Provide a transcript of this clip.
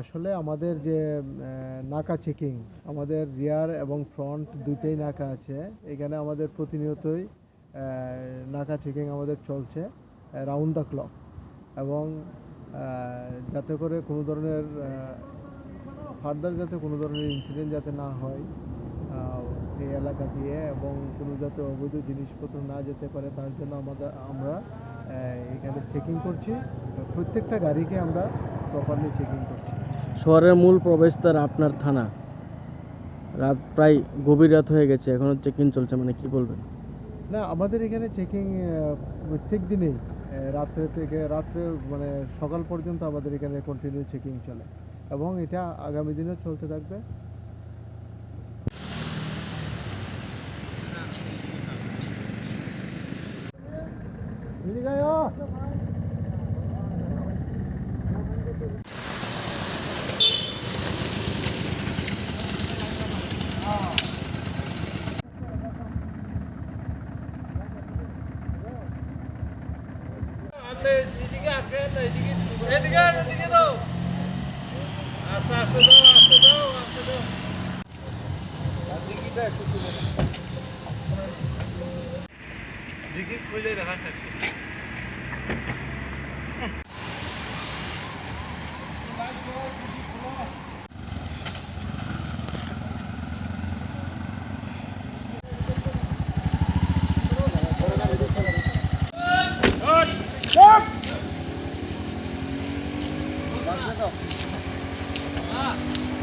আসলে আমাদের যে নাকা চেকিং, আমাদের রিয়ার এবং ফ্রন্ট দুইটাই নাকা আছে। এখানে আমাদের প্রতিনিয়তই নাকা চেকিং আমাদের চলছে, রাউন্ড দ্য ক্লক। এবং যাতে করে কোনো ধরনের ফার্দার যাতে কোনো ধরনের ইনসিডেন্ট যাতে না হয় এই এলাকা দিয়ে এবং কোনো যাতে অবৈধ জিনিসপত্র না যেতে পারে, তার জন্য আমাদের, আমরা এখানে চেকিং করছি। প্রত্যেকটা গাড়িকে আমরা প্রপারলি চেকিং করছি। শহরের মূল প্রবেশদ্বার আপনার থানা। রাত প্রায় গভীর রাত হয়ে গেছে এখনও চেকিং চলছে মানে কি বলবেন? না আমাদের এখানে চেকিং প্রত্যেক দিনেই রাত্রে থেকে রাত্রে মানে সকাল পর্যন্ত আমাদের এখানে কন্টিনিউ চেকিং চলে। এবং এটা আগামী দিনেও চলতে থাকবে। দিকে খুলে দেখা থাকছে ろ。ああ